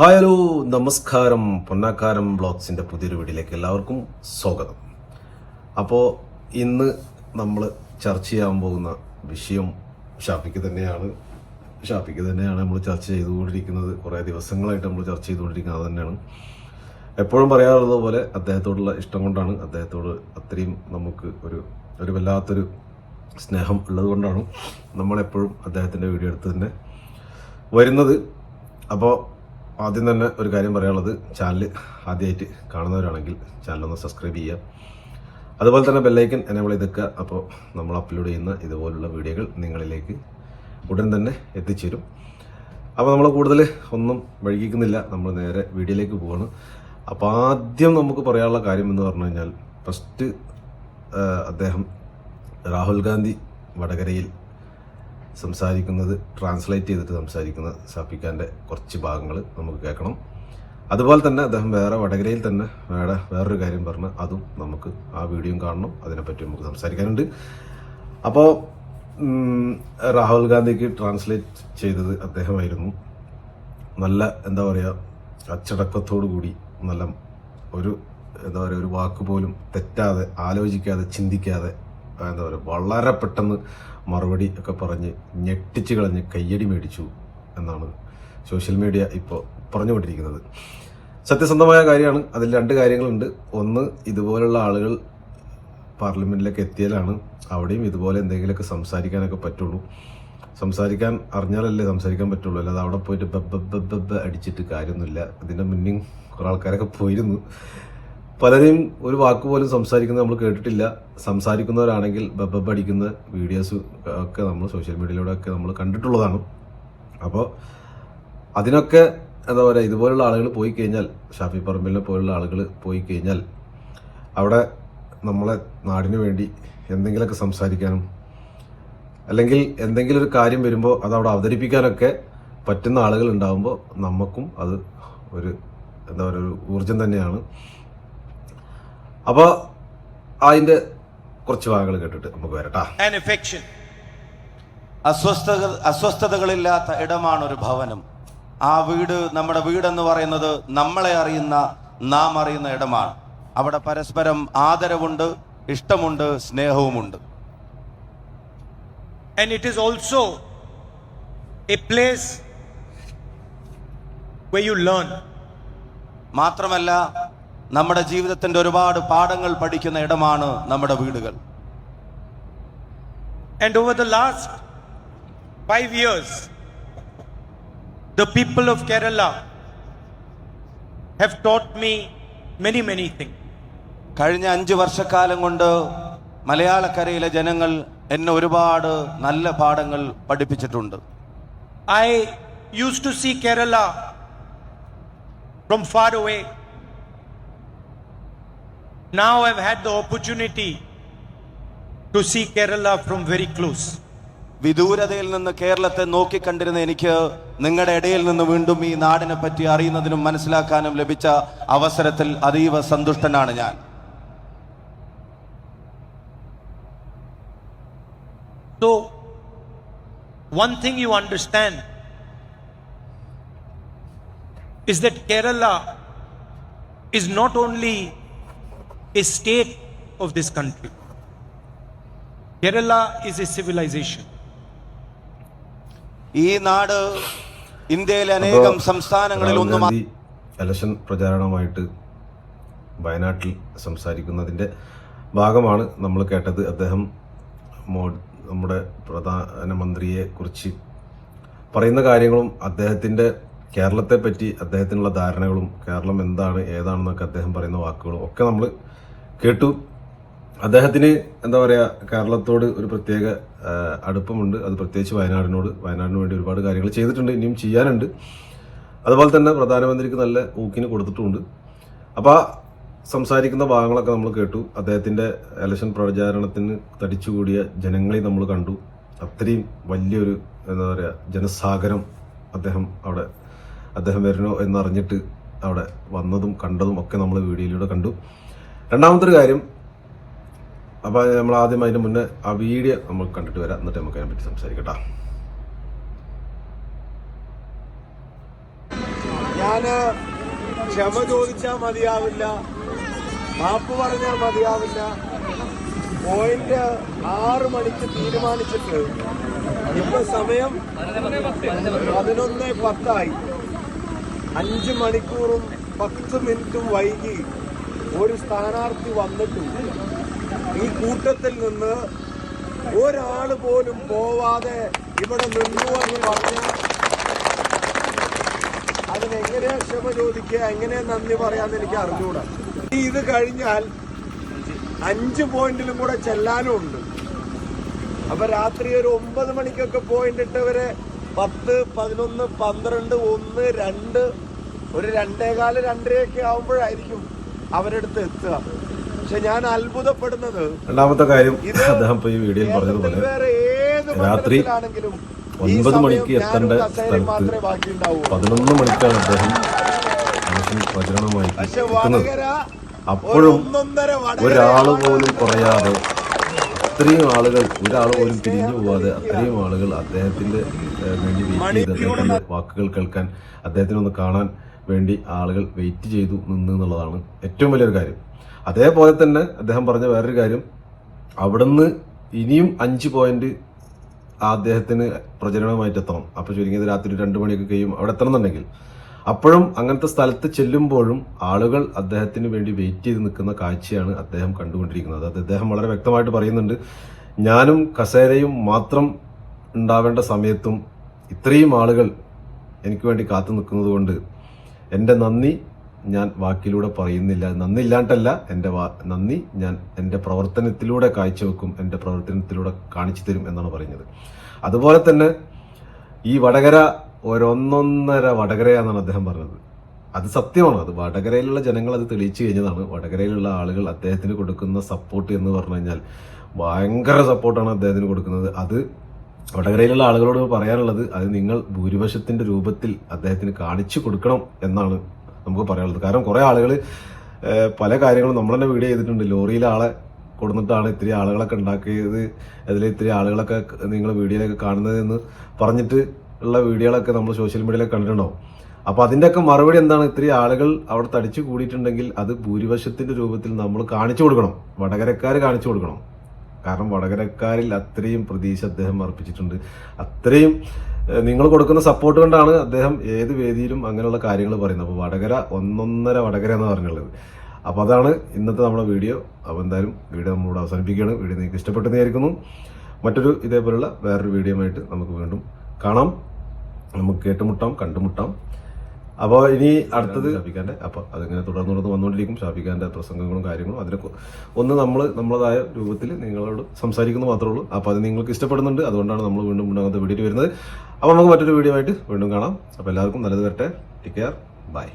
Hi hello നമസ്കാരം. പൊന്നാക്കാരം ബ്ലോഗ്സിന്റെ പുതിയൊരു വീഡിയോയിലേക്ക് എല്ലാവർക്കും സ്വാഗതം. അപ്പോൾ ഇന്ന് നമ്മൾ ചർച്ച ചെയ്യാൻ പോകുന്ന വിഷയം ഷാഫിക്ക് തന്നെയാണ്. ഷാഫിക്ക് തന്നെയാണ് നമ്മൾ ചർച്ച ചെയ്തുകൊണ്ടിരിക്കുന്നത്. കുറേ ദിവസങ്ങളായിട്ട് നമ്മൾ ചർച്ച ചെയ്തുകൊണ്ടിരിക്കുന്നത്. അത് തന്നെയാണ്. എപ്പോഴും പറയാറുള്ളത് പോലെ അദ്ദേഹത്തോടുള്ള ഇഷ്ടം കൊണ്ടാണ്. അദ്ദേഹത്തോട് അത്രയും നമുക്ക് ഒരു ഒരു വല്ലാത്തൊരു സ്നേഹം ഉള്ളത് കൊണ്ടാണ് നമ്മളെപ്പോഴും അദ്ദേഹത്തിന്റെ വീഡിയോ എടുത്ത് തന്നെ വരുന്നത്. അപ്പോൾ ആദ്യം തന്നെ ഒരു കാര്യം പറയാനുള്ളത് ചാനൽ ആദ്യമായിട്ട് കാണുന്നവരാണെങ്കിൽ ചാനലൊന്ന് സബ്സ്ക്രൈബ് ചെയ്യുക. അതുപോലെ തന്നെ ബെല്ലൈക്കൻ എനേബിൾ ചെയ്തേക്കുക. അപ്പോൾ നമ്മൾ അപ്ലോഡ് ചെയ്യുന്ന ഇതുപോലുള്ള വീഡിയോകൾ നിങ്ങളിലേക്ക് ഉടൻ തന്നെ എത്തിച്ചേരും. അപ്പോൾ നമ്മൾ കൂടുതൽ ഒന്നും വൈകിക്കുന്നില്ല. നമ്മൾ നേരെ വീഡിയോയിലേക്ക് പോവാണ്. അപ്പോൾ ആദ്യം നമുക്ക് പറയാനുള്ള കാര്യം എന്ന് പറഞ്ഞു കഴിഞ്ഞാൽ ഫസ്റ്റ് അദ്ദേഹം രാഹുൽ ഗാന്ധി വടകരയിൽ സംസാരിക്കുന്നത് ട്രാൻസ്ലേറ്റ് ചെയ്തിട്ട് സംസാരിക്കുന്ന സാപ്പിക്കാന്റെ കുറച്ച് ഭാഗങ്ങൾ നമുക്ക് കേൾക്കണം. അതുപോലെ തന്നെ അദ്ദേഹം വേറെ വടകരയിൽ തന്നെ വേറെ വേറൊരു കാര്യം പറഞ്ഞ് അതും നമുക്ക് ആ വീഡിയോയും കാണണം. അതിനെപ്പറ്റി നമുക്ക് സംസാരിക്കാനുണ്ട്. അപ്പോൾ രാഹുൽ ഗാന്ധിക്ക് ട്രാൻസ്ലേറ്റ് ചെയ്തത് അദ്ദേഹമായിരുന്നു. നല്ല എന്താ പറയുക അച്ചടക്കത്തോടു കൂടി നല്ല ഒരു എന്താ പറയുക ഒരു വാക്ക് പോലും തെറ്റാതെ ആലോചിക്കാതെ ചിന്തിക്കാതെ എന്താ പറയുക വളരെ പെട്ടെന്ന് മറുപടി ഒക്കെ പറഞ്ഞ് ഞെട്ടിച്ച് കളഞ്ഞ് കയ്യടി മേടിച്ചു എന്നാണ് സോഷ്യൽ മീഡിയ ഇപ്പോൾ പറഞ്ഞുകൊണ്ടിരിക്കുന്നത്. സത്യസന്ധമായ കാര്യമാണ്. അതിൽ രണ്ട് കാര്യങ്ങളുണ്ട്. ഒന്ന് ഇതുപോലുള്ള ആളുകൾ പാർലമെന്റിലേക്ക് എത്തിയാലാണ് അവിടെയും ഇതുപോലെ എന്തെങ്കിലുമൊക്കെ സംസാരിക്കാനൊക്കെ പറ്റുള്ളൂ. സംസാരിക്കാൻ അറിഞ്ഞാലല്ലേ സംസാരിക്കാൻ പറ്റുള്ളൂ. അല്ലാതെ അവിടെ പോയിട്ട് ബബ് ബബ് ബബ് അടിച്ചിട്ട് കാര്യമൊന്നുമില്ല. ഇതിന്റെ മുന്നിൽ കുറെ ആൾക്കാരൊക്കെ പോയിരുന്നു. പലരെയും ഒരു വാക്ക് പോലും സംസാരിക്കുന്നത് നമ്മൾ കേട്ടിട്ടില്ല. സംസാരിക്കുന്നവരാണെങ്കിൽ ബബ് ബബ് അടിക്കുന്ന വീഡിയോസ് ഒക്കെ നമ്മൾ സോഷ്യൽ മീഡിയയിലൂടെ ഒക്കെ നമ്മൾ കണ്ടിട്ടുള്ളതാണ്. അപ്പോൾ അതിനൊക്കെ എന്താ പറയുക ഇതുപോലുള്ള ആളുകൾ പോയി കഴിഞ്ഞാൽ ഷാഫി പറമ്പിലിനെ പോലുള്ള ആളുകൾ പോയി കഴിഞ്ഞാൽ അവിടെ നമ്മളെ നാടിനു വേണ്ടി എന്തെങ്കിലുമൊക്കെ സംസാരിക്കാനും അല്ലെങ്കിൽ എന്തെങ്കിലും ഒരു കാര്യം വരുമ്പോൾ അത് അവിടെ അവതരിപ്പിക്കാനൊക്കെ പറ്റുന്ന ആളുകൾ ഉണ്ടാകുമ്പോൾ നമുക്കും അത് ഒരു എന്താ പറയുക ഒരു ഊർജം തന്നെയാണ്. അപ്പോൾ അതിന്റെ കുറച്ച് ഭാഗങ്ങൾ കേട്ടിട്ട് നമുക്ക് വരട്ടാ affection. അസ്വസ്ഥതകളില്ലാത്ത ഇടമാണ് ഒരു ഭവനം ആ വീട് നമ്മുടെ വീടെന്ന് പറയുന്നത് നമ്മളെ അറിയുന്ന നാം അറിയുന്ന ഇടമാണ് അവിടെ പരസ്പരം ആദരവുണ്ട് ഇഷ്ടമുണ്ട് സ്നേഹവുമുണ്ട് And it is also a place where you learn. മാത്രമല്ല നമ്മുടെ ജീവിതത്തിന്റെ ഒരുപാട് പാഠങ്ങൾ പഠിക്കുന്ന ഇടമാണ് നമ്മുടെ വീടുകൾ and over the last five years the people of Kerala have taught me many, many things. കഴിഞ്ഞ അഞ്ച് വർഷക്കാലം കൊണ്ട് മലയാളക്കരയിലെ ജനങ്ങൾ എന്നെ ഒരുപാട് നല്ല പാഠങ്ങൾ പഠിപ്പിച്ചിട്ടുണ്ട് I use to see Kerala from far away. Now I've had the opportunity to see Kerala from very close. വിദൂരതയിൽ നിന്ന് കേരളത്തെ നോക്കിക്കണ്ടിരുന്ന എനിക്ക് നിങ്ങളുടെ ഇടയിൽ നിന്ന് വീണ്ടും ഈ നാടിനെ പറ്റി അറിയുന്നതിനും മനസ്സിലാക്കാനും ലഭിച്ച അവസരത്തിൽ അതീവ സന്തുഷ്ടനാണ് ഞാൻ So, one thing you understand is that Kerala is not only a state of this country, Kerala is a civilization. ഈ നാട് ഇന്ത്യയിലെ അനേകം സംസ്ഥാനങ്ങളിൽ ഒന്നും ഇലക്ഷൻ പ്രചാരണമായിട്ട് വയനാട്ടിൽ സംസാരിക്കുന്നതിന്റെ ഭാഗമാണ് നമ്മൾ കേട്ടത് അദ്ദേഹം നമ്മുടെ പ്രധാനമന്ത്രിയെ കുറിച്ച് പറയുന്ന കാര്യങ്ങളും അദ്ദേഹത്തിന്റെ കേരളത്തെ പറ്റി അദ്ദേഹത്തിനുള്ള ധാരണകളും കേരളം എന്താണ് ഏതാണെന്നൊക്കെ അദ്ദേഹം പറയുന്ന വാക്കുകളും ഒക്കെ നമ്മൾ കേട്ടു. അദ്ദേഹത്തിന് എന്താ പറയുക കേരളത്തോട് ഒരു പ്രത്യേക അടുപ്പമുണ്ട്. അത് പ്രത്യേകിച്ച് വയനാടിനോട്. വയനാടിന് വേണ്ടി ഒരുപാട് കാര്യങ്ങൾ ചെയ്തിട്ടുണ്ട്. ഇനിയും ചെയ്യാനുണ്ട്. അതുപോലെ തന്നെ പ്രധാനമന്ത്രിക്ക് നല്ല ഊക്കിന് കൊടുത്തിട്ടുമുണ്ട്. അപ്പോൾ സംസാരിക്കുന്ന ഭാഗങ്ങളൊക്കെ നമ്മൾ കേട്ടു. അദ്ദേഹത്തിന്റെ ഇലക്ഷൻ പ്രചാരണത്തിന് തടിച്ചുകൂടിയ ജനങ്ങളെ നമ്മൾ കണ്ടു. അത്രയും വലിയൊരു എന്താ പറയുക ജനസാഗരം അദ്ദേഹം അവിടെ അദ്ദേഹം വരണോ എന്നറിഞ്ഞിട്ട് അവിടെ വന്നതും കണ്ടതും ഒക്കെ നമ്മൾ വീഡിയോയിലൂടെ കണ്ടു. രണ്ടാമത്തെ ഒരു കാര്യം അപ്പോൾ നമ്മൾ ആദ്യം അതിന് മുന്നേ ആ വീഡിയോ നമ്മൾ കണ്ടിട്ട് വരാം. എന്നിട്ട് നമുക്ക് അതിനെ പറ്റി സംസാരിക്കട്ടാ ഞാൻ ക്ഷമ ചോദിച്ചാൽ മതിയാവില്ല. മാപ്പ് പറഞ്ഞാൽ മതിയാവില്ല. പോയിന്റ് ആറ് മണിക്ക് തീരുമാനിച്ചിട്ട് ഇപ്പൊ സമയം പതിനൊന്ന് പത്തായി. അഞ്ച് മണിക്കൂറും പത്ത് മിനിറ്റും വൈകി. ഒരു സ്ഥാനാർത്ഥി വന്നിട്ടുണ്ട്. ഈ കൂട്ടത്തിൽ നിന്ന് ഒരാൾ പോലും പോവാതെ ഇവിടെ നിന്നു എന്ന് പറഞ്ഞാൽ അതിനെങ്ങനെയാ ക്ഷമ ചോദിക്കുക എങ്ങനെ നന്ദി പറയാന്ന് എനിക്ക് അറിഞ്ഞുകൂടാ ഇനി ഇത് കഴിഞ്ഞാൽ അഞ്ച് പോയിന്റിലും കൂടെ ചെല്ലാനും ഉണ്ട്. അപ്പൊ രാത്രി ഒരു ഒമ്പത് മണിക്കൊക്കെ പോയിന്റ് ഇട്ടവരെ പത്ത് പതിനൊന്ന് പന്ത്രണ്ട് ഒന്ന് രണ്ട് ഒരു രണ്ടേകാൽ രണ്ടരയൊക്കെ ആവുമ്പോഴായിരിക്കും അവരെടുത്ത് എത്തുക. പക്ഷെ ഞാൻ അത്ഭുതപ്പെടുന്നത് രണ്ടാമത്തെ കാര്യം അദ്ദേഹം ഈ വീഡിയോയിൽ പറഞ്ഞതുപോലെ രാത്രി ഒൻപത് മണിക്ക് എത്തേണ്ട സ്ഥലത്ത് പതിനൊന്ന് മണിക്കാണ് അദ്ദേഹം മനുഷ്യൻ പ്രചരണമായി എത്തുന്നത്. അപ്പോഴും ഒരാൾ പോലും കുറയാതെ അത്രയും ആളുകൾ ഒരാൾ പോലും പിരിഞ്ഞു പോവാതെ അത്രയും ആളുകൾ അദ്ദേഹത്തിന്റെ വേണ്ടി വെയിറ്റ് ചെയ്ത് അദ്ദേഹത്തിന്റെ വാക്കുകൾ കേൾക്കാൻ അദ്ദേഹത്തിനൊന്ന് കാണാൻ വേണ്ടി ആളുകൾ വെയിറ്റ് ചെയ്തു നിന്ന് എന്നുള്ളതാണ് ഏറ്റവും വലിയൊരു കാര്യം. അതേപോലെ തന്നെ അദ്ദേഹം പറഞ്ഞ വേറൊരു കാര്യം. അവിടുന്ന് ഇനിയും അഞ്ച് പോയിന്റ് അദ്ദേഹത്തിന് പ്രചരണമായിട്ട് എത്തണം. അപ്പോൾ ചുരുങ്ങിയത് രാത്രി രണ്ടു മണിയൊക്കെ കഴിയും അവിടെ എത്തണമെന്നുണ്ടെങ്കിൽ അപ്പോഴും അങ്ങനത്തെ സ്ഥലത്ത് ചെല്ലുമ്പോഴും ആളുകൾ അദ്ദേഹത്തിന് വേണ്ടി വെയിറ്റ് ചെയ്ത് നിൽക്കുന്ന കാഴ്ചയാണ് അദ്ദേഹം കണ്ടുകൊണ്ടിരിക്കുന്നത്. അത് അദ്ദേഹം വളരെ വ്യക്തമായിട്ട് പറയുന്നുണ്ട്. ഞാനും കസേരയും മാത്രം ഉണ്ടാവേണ്ട സമയത്തും ഇത്രയും ആളുകൾ എനിക്ക് വേണ്ടി കാത്തു നിൽക്കുന്നത് കൊണ്ട് എന്റെ നന്ദി ഞാൻ വാക്കിലൂടെ പറയുന്നില്ല. നന്ദി ഇല്ലാണ്ടല്ല എന്റെ വാ നന്ദി ഞാൻ എന്റെ പ്രവർത്തനത്തിലൂടെ കാഴ്ചവെക്കും എന്റെ പ്രവർത്തനത്തിലൂടെ കാണിച്ചു തരും എന്നാണ് പറയുന്നത്. അതുപോലെ തന്നെ ഈ വടകര ഒരൊന്നൊന്നര വടകരയാണെന്നാണ് അദ്ദേഹം പറഞ്ഞത്. അത് സത്യമാണ്. അത് വടകരയിലുള്ള ജനങ്ങൾ അത് തെളിയിച്ചു കഴിഞ്ഞതാണ്. വടകരയിലുള്ള ആളുകൾ അദ്ദേഹത്തിന് കൊടുക്കുന്ന സപ്പോർട്ട് എന്ന് പറഞ്ഞു കഴിഞ്ഞാൽ ഭയങ്കര സപ്പോർട്ടാണ് അദ്ദേഹത്തിന് കൊടുക്കുന്നത്. അത് വടകരയിലുള്ള ആളുകളോട് പറയാനുള്ളത് അത് നിങ്ങൾ ഭൂരിപക്ഷത്തിന്റെ രൂപത്തിൽ അദ്ദേഹത്തിന് കാണിച്ചു കൊടുക്കണം എന്നാണ് നമുക്ക് പറയാനുള്ളത്. കാരണം കുറേ ആളുകൾ പല കാര്യങ്ങളും നമ്മൾ തന്നെ വീഡിയോ ചെയ്തിട്ടുണ്ട്. ലോറിയിലെ ആളെ കൊടുത്തിട്ടാണ് ഇത്തിരി ആളുകളൊക്കെ ഉണ്ടാക്കിയത്. അതിൽ ഇത്തിരി ആളുകളൊക്കെ നിങ്ങൾ വീഡിയോയിലൊക്കെ കാണുന്നതെന്ന് പറഞ്ഞിട്ട് ഉള്ള വീഡിയോകളൊക്കെ നമ്മൾ സോഷ്യൽ മീഡിയയിലൊക്കെ കണ്ടിട്ടുണ്ടാവും. അപ്പോൾ അതിന്റെയൊക്കെ മറുപടി എന്താണ്? ഇത്തിരി ആളുകൾ അവിടെ തടിച്ചു കൂടിയിട്ടുണ്ടെങ്കിൽ അത് ഭൂരിപക്ഷത്തിന്റെ രൂപത്തിൽ നമ്മൾ കാണിച്ചു കൊടുക്കണം. വടകരക്കാർ കാണിച്ചു കൊടുക്കണം. കാരണം വടകരക്കാരിൽ അത്രയും പ്രതീക്ഷ അദ്ദേഹം അർപ്പിച്ചിട്ടുണ്ട്. അത്രയും നിങ്ങൾ കൊടുക്കുന്ന സപ്പോർട്ട് കൊണ്ടാണ് അദ്ദേഹം ഏത് വേദിയിലും അങ്ങനെയുള്ള കാര്യങ്ങൾ പറയുന്നത്. അപ്പോൾ വടകര ഒന്നൊന്നര വടകര എന്ന് പറഞ്ഞുള്ളത് അപ്പോൾ അതാണ് ഇന്നത്തെ നമ്മുടെ വീഡിയോ. അപ്പോൾ എന്തായാലും വീഡിയോ നമ്മളോട് അവസാനിപ്പിക്കുകയാണ്. വീഡിയോ നിങ്ങൾക്ക് ഇഷ്ടപ്പെട്ടെന്ന് മറ്റൊരു ഇതേപോലുള്ള വേറൊരു വീഡിയോ ആയിട്ട് നമുക്ക് വീണ്ടും കാണാം. നമുക്ക് കേട്ടുമുട്ടാം കണ്ടുമുട്ടാം. അപ്പോൾ ഇനി അടുത്തത് ഷാഫിഖാന്റെ അപ്പോൾ അതിങ്ങനെ തുടർന്ന് തുടർന്ന് വന്നുകൊണ്ടിരിക്കും ഷാഫിഖാന്റെ പ്രസംഗങ്ങളും കാര്യങ്ങളും. അതിനെ ഒന്ന് നമ്മൾ നമ്മളതായ രൂപത്തിൽ നിങ്ങളോട് സംസാരിക്കുന്നു മാത്രമേ ഉള്ളൂ. അപ്പോൾ അത് നിങ്ങൾക്ക് ഇഷ്ടപ്പെടുന്നുണ്ട്. അതുകൊണ്ടാണ് നമ്മൾ വീണ്ടും വീണ്ടും അങ്ങനത്തെ വീഡിയോ വരുന്നത്. അപ്പോൾ നമുക്ക് മറ്റൊരു വീഡിയോ ആയിട്ട് വീണ്ടും കാണാം. അപ്പോൾ എല്ലാവർക്കും നല്ലത് വരട്ടെ. Take care bye